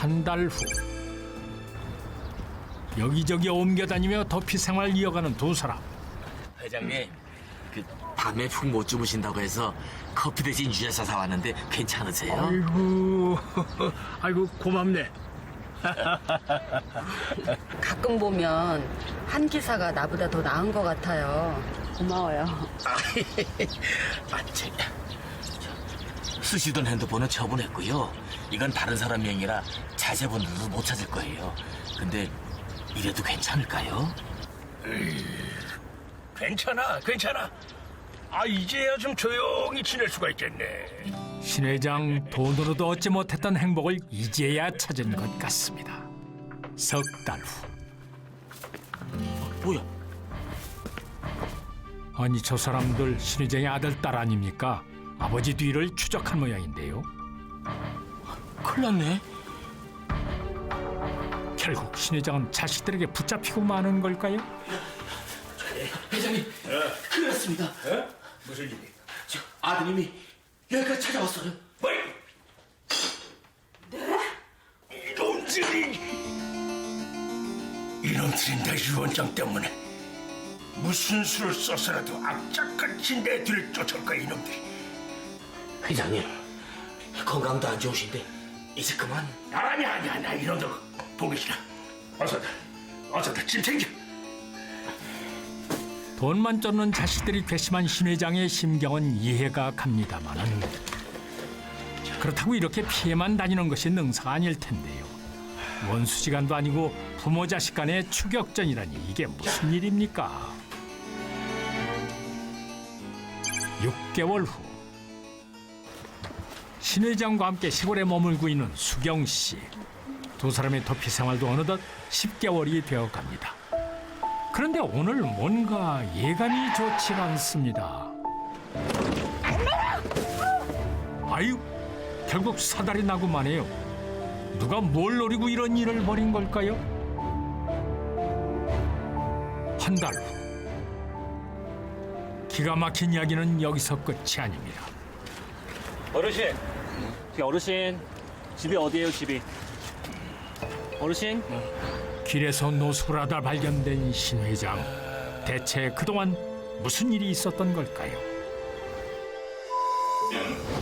한 달 후. 여기저기 옮겨다니며 도피 생활 이어가는 두 사람. 회장님, 그 밤에 푹 못 주무신다고 해서 커피 대신 유자차 사왔는데 괜찮으세요? 아이고, 아이고 고맙네. 가끔 보면 한 기사가 나보다 더 나은 것 같아요. 고마워요. 아, 제, 저, 쓰시던 핸드폰은 처분했고요. 이건 다른 사람 명이라 자세번호도 못 찾을 거예요. 근데 이래도 괜찮을까요? 괜찮아, 괜찮아. 아, 이제야 좀 조용히 지낼 수가 있겠네. 신 회장 돈으로도 얻지 못했던 행복을 이제야 찾은 것 같습니다. 석 달 후. 뭐야? 아니 저 사람들 신 회장의 아들 딸 아닙니까? 아버지 뒤를 추적한 모양인데요. 큰일 났네. 결국 신 회장은 자식들에게 붙잡히고 마는 걸까요? 회장님, 큰일 났습니다. 무슨 일이? 저 아드님이 여기까지 찾아왔어요. 뭐? 네? 이놈들이 이놈들이 내 유언장 때문에 무슨 수를 써서라도 악착같이 내 뒤를 쫓을 거야 이놈들이 회장님, 건강도 안 좋으신데 이제 그만. 아니 아니 아니 이놈들 보기 싫어 어서들 어서들 짐 챙겨 돈만 쫓는 자식들이 괘씸한 신 회장의 심경은 이해가 갑니다만은 그렇다고 이렇게 피해만 다니는 것이 능사가 아닐 텐데요. 원수지간도 아니고 부모 자식 간의 추격전이라니 이게 무슨 일입니까? 6개월 후. 신 회장과 함께 시골에 머물고 있는 수경 씨. 두 사람의 도피 생활도 어느덧 10개월이 되어 갑니다. 그런데 오늘 뭔가 예감이 좋지 않습니다. 아유, 결국 사달이 나고 마네요. 누가 뭘 노리고 이런 일을 벌인 걸까요? 한 달 후. 기가 막힌 이야기는 여기서 끝이 아닙니다. 어르신, 저기 어르신 집이 어디예요 집이? 어르신? 길에서 노숙을 하다 발견된 신 회장. 대체 그동안 무슨 일이 있었던 걸까요?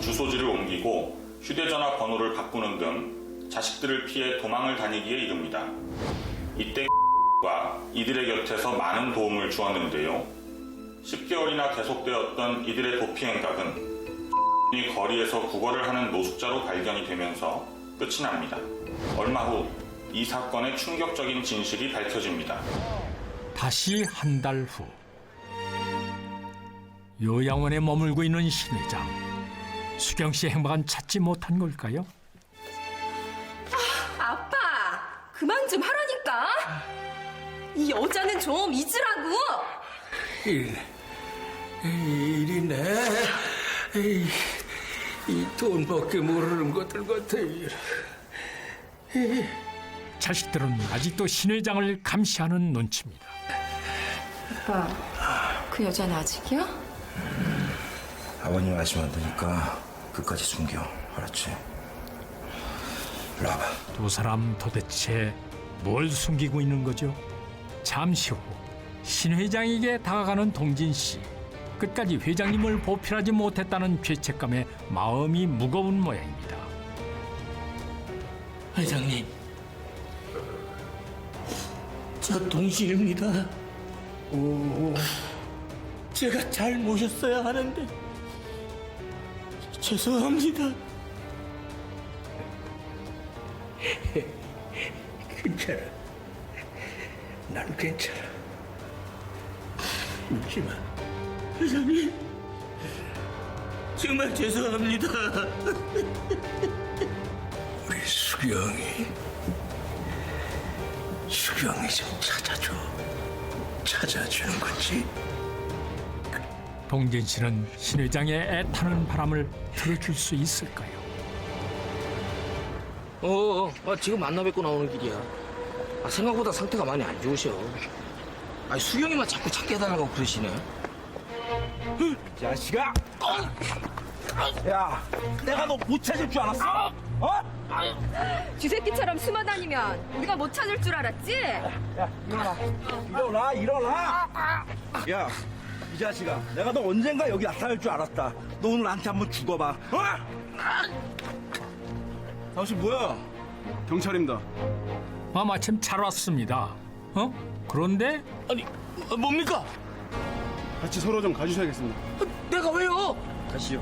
주소지를 옮기고 휴대전화 번호를 바꾸는 등 자식들을 피해 도망을 다니기에 이릅니다. 이때 과 이들의 곁에서 많은 도움을 주었는데요. 10개월이나 계속되었던 이들의 도피 행각은 이 거리에서 구걸을 하는 노숙자로 발견이 되면서 끝이 납니다. 얼마 후 이 사건의 충격적인 진실이 밝혀집니다. 다시 한 달 후. 요양원에 머물고 있는 신 회장. 수경 씨의 행방은 찾지 못한 걸까요? 아빠, 그만 좀 하라니까. 이 여자는 좀 잊으라고. 일, 일이네 이, 이 돈밖에 모르는 것들 같아 자식들은 아직도 신 회장을 감시하는 눈치입니다. 아빠, 그 여자는 아직이야? 아버님 아시면 안 되니까 끝까지 숨겨. 알았지? 와봐. 두 사람 도대체 뭘 숨기고 있는 거죠? 잠시 후 신 회장에게 다가가는 동진 씨. 끝까지 회장님을 보필하지 못했다는 죄책감에 마음이 무거운 모양입니다. 회장님, 저 동실입니다. 오, 제가 잘 모셨어야 하는데 죄송합니다. 괜찮아 난 괜찮아 울지마 회장님, 정말 죄송합니다. 우리 수경이 수경이 좀 찾아줘 찾아주는 거지 동진 씨는 신 회장의 애타는 바람을 들어줄 수 있을까요? 어, 어, 지금 만나 뵙고 나오는 길이야. 아, 생각보다 상태가 많이 안 좋으셔. 아, 수경이만 자꾸 찾게 해달라고 그러시네. 자식아! 야, 내가 너 못 찾을 줄 알았어? 어? 쥐새끼처럼 숨어 다니면 우리가 못 찾을 줄 알았지? 일어나 일어나 야 이 자식아 내가 너 언젠가 여기 나타날 줄 알았다 너 오늘 나한테 한번 죽어봐 어? 당신 뭐야 경찰입니다. 아 마침 잘 왔습니다. 어? 그런데 아니 어, 뭡니까? 같이 서로 좀 가주셔야겠습니다. 어, 내가 왜요? 다시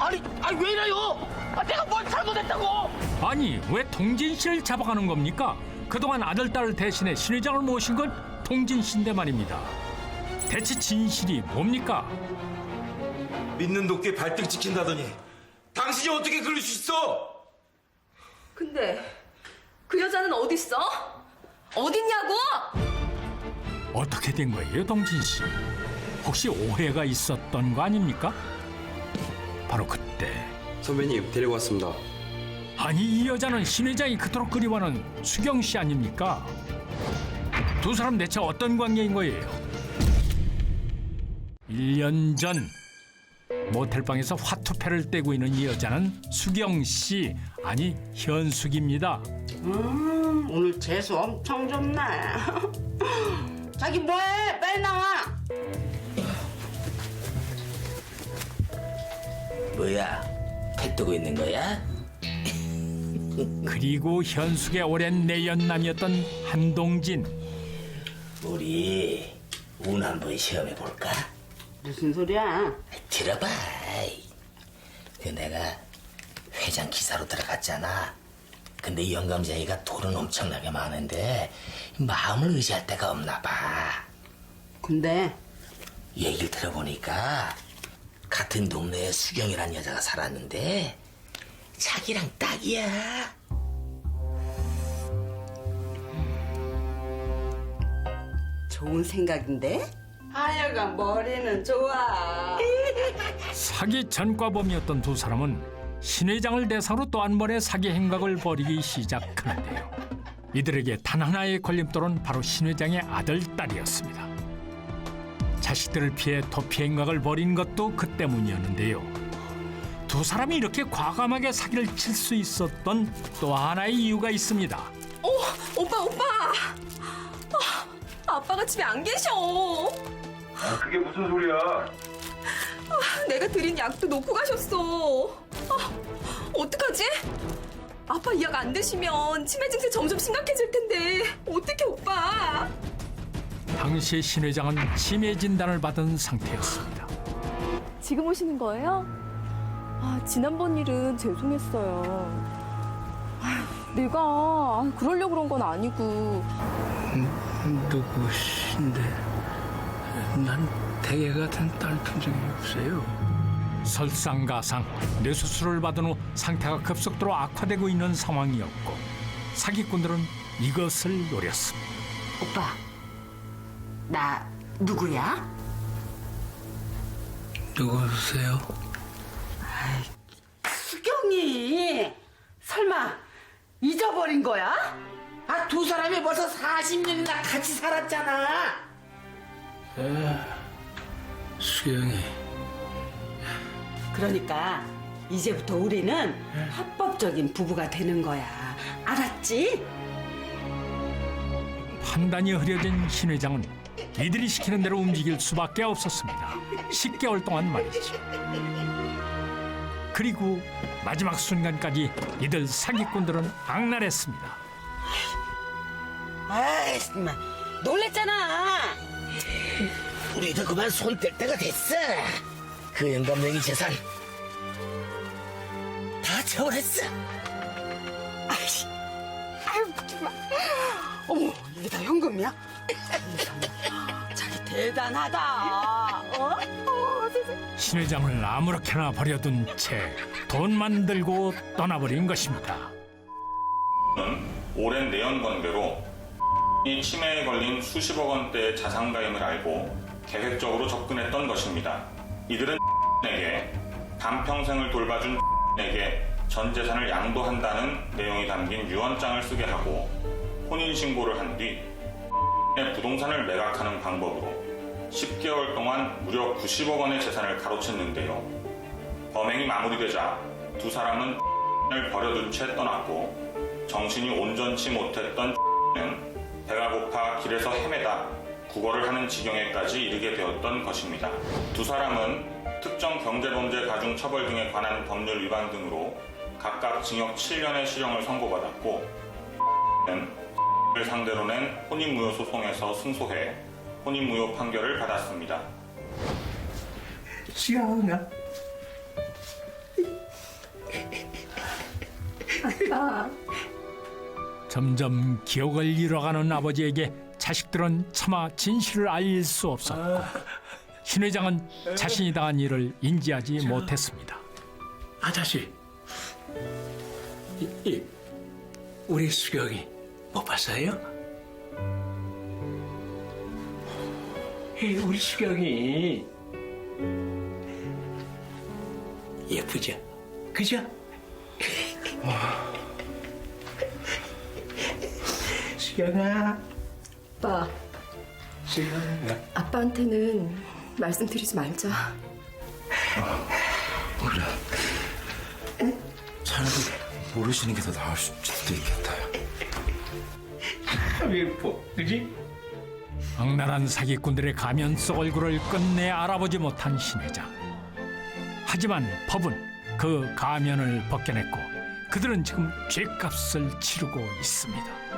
아니 아니 왜 이래요? 아, 내가 뭘 잘못했다고? 아니 왜 동진 씨를 잡아가는 겁니까? 그동안 아들 딸 대신에 신 회장을 모신 건 동진 씨인데 말입니다. 대체 진실이 뭡니까? 믿는 도끼에 발등 찍힌다더니 당신이 어떻게 그럴 수 있어 근데 그 여자는 어딨어? 어딨냐고? 어떻게 된 거예요, 동진 씨? 혹시 오해가 있었던 거 아닙니까? 바로 그때 선배님 데리고 왔습니다. 아니 이 여자는 신 회장이 그토록 그리워하는 수경 씨 아닙니까? 두 사람 대체 어떤 관계인 거예요? 1년 전 모텔방에서 화투패를 떼고 있는 이 여자는 수경 씨 아니 현숙입니다. 음, 오늘 재수 엄청 좋네. 자기 뭐해? 빨리 나와. 뭐야? 배 뜨고 있는 거야? 그리고 현숙의 오랜 내연남이었던 한동진. 우리 운 한번 시험해 볼까? 무슨 소리야? 들어봐. 그 내가 회장 기사로 들어갔잖아. 근데 이 영감쟁이가 돈은 엄청나게 많은데 마음을 의지할 데가 없나 봐. 근데 얘기를 들어보니까 같은 동네에 수경이란 여자가 살았는데 자기랑 딱이야. 좋은 생각인데? 하여간 머리는 좋아. 사기 전과범이었던 두 사람은 신 회장을 대상으로 또 한 번의 사기 행각을 벌이기 시작하는데요. 이들에게 단 하나의 걸림돌은 바로 신 회장의 아들 딸이었습니다. 자식들을 피해 도피 행각을 벌인 것도 그 때문이었는데요. 두 사람이 이렇게 과감하게 사기를 칠 수 있었던 또 하나의 이유가 있습니다. 어, 오빠, 오빠! 아, 아빠가 집에 안 계셔. 그게 무슨 소리야 내가 드린 약도 놓고 가셨어. 아, 어떡하지? 아빠 이 약 안 드시면 치매 증세 점점 심각해질 텐데 어떻게 오빠? 당시 신 회장은 치매 진단을 받은 상태였습니다. 지금 오시는 거예요? 아, 지난번 일은 죄송했어요. 아휴, 내가 아, 그러려고 그런 건 아니고. 누구신데? 난 대개 같은 딸본 적이 없어요. 설상가상 뇌수술을 받은 후 상태가 급속도로 악화되고 있는 상황이었고 사기꾼들은 이것을 노렸습니다. 오빠, 나 누구야? 누구세요? 수경이. 설마 잊어버린 거야? 아, 두 사람이 벌써 40년이나 같이 살았잖아. 수영이. 그러니까 이제부터 우리는 합법적인 부부가 되는 거야. 알았지? 판단이 흐려진 신 회장은 이들이 시키는 대로 움직일 수밖에 없었습니다. 10개월 동안 말이죠. 그리고 마지막 순간까지 이들 사기꾼들은 악랄했습니다. 아이, 정말 놀랬잖아. 우리도 그만 손 뗄 때가 됐어. 그 영감쟁이 재산 다 처분했어. 아이씨, 아유, 정말. 어머, 이게 다 현금이야? 자기 대단하다. 어? 어, 세상에. 신 회장을 아무렇게나 버려둔 채 돈만 들고 떠나버린 것입니다. 는 오랜 내연 관계로 이 치매에 걸린 수십억 원대의 자산가임을 알고 계획적으로 접근했던 것입니다. 이들은 에게 반평생을 돌봐준 에게 전 재산을 양도한다는 내용이 담긴 유언장을 쓰게 하고 혼인 신고를 한 뒤 부동산을 매각하는 방법으로 10개월 동안 무려 90억 원의 재산을 가로챘는데요. 범행이 마무리되자 두 사람은 을 버려둔 채 떠났고 정신이 온전치 못했던 는 배가 고파 길에서 헤매다 구걸을 하는 지경에까지 이르게 되었던 것입니다. 두 사람은 특정 경제범죄 가중 처벌 등에 관한 법률 위반 등으로 각각 징역 7년의 실형을 선고받았고 는 상대로 낸 혼인무효 소송에서 승소해 혼인무효 판결을 받았습니다. 수영아. 점점 기억을 잃어가는 아버지에게 자식들은 차마 진실을 알수 없었고 신 회장은 자신이 당한 일을 인지하지 못했습니다. 아저씨. 이, 이, 우리 수경이 못 봤어요? 이, 우리 수경이 예쁘죠? 그죠? 수경아, 아빠, 수경아. 아빠한테는 말씀드리지 말자. 차라리 모르시는 게 더 나을 수도 있겠다. 참 예뻐, 그지? 악랄한 사기꾼들의 가면 속 얼굴을 끝내 알아보지 못한 신 회장. 하지만 법은 그 가면을 벗겨냈고 그들은 지금 죄값을 치르고 있습니다.